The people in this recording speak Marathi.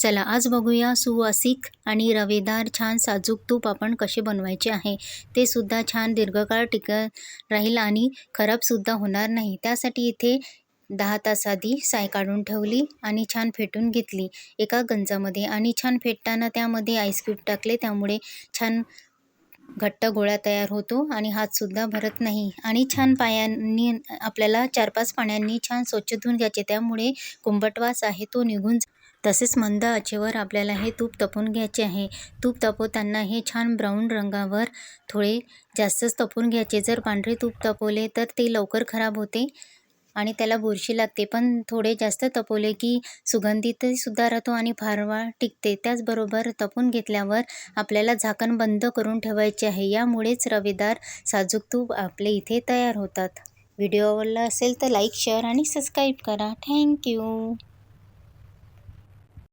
चला आज बघूया सुवासिक आणि रवेदार छान साजूक तूप आपण कसे बनवायचे आहे. ते सुद्धा छान दीर्घकाळ टिकत राहील आणि खराबसुद्धा होणार नाही. त्यासाठी इथे दहा तास आधी साय काढून ठेवली आणि छान फेटून घेतली एका गंजामध्ये. आणि छान फेटताना त्यामध्ये आईस क्यूब टाकले त्यामुळे छान घट्ट गोळा तयार होतो आणि हातसुद्धा भरत नाही. आणि छान पायांनी आपल्याला चार पाच पाण्याने छान स्वच्छ धुवून घ्यायचे. त्यामुळे कुंभटवास आहे तो निघून तसेच मंद आचेवर आपल्याला हे तूप तपून घ्यायचे आहे. तूप तपवताना हे छान ब्राऊन रंगावर थोडे जास्तच तपून घ्यायचे. जर पांढरे तूप तपवले तर ते लवकर खराब होते. आणि त्याला बुरशी लागते. पण थोडे जास्त तपवले की सुगंधितसुद्धा राहतो आणि फारवा टिकते. त्याचबरोबर तपून घेतल्यावर आपल्याला झाकण बंद करून ठेवायचे आहे. यामुळेच रवेदार साजूक तूप आपले इथे तयार होतात. व्हिडिओ आवडला असेल तर लाईक शेअर आणि सबस्क्राईब करा. Thank you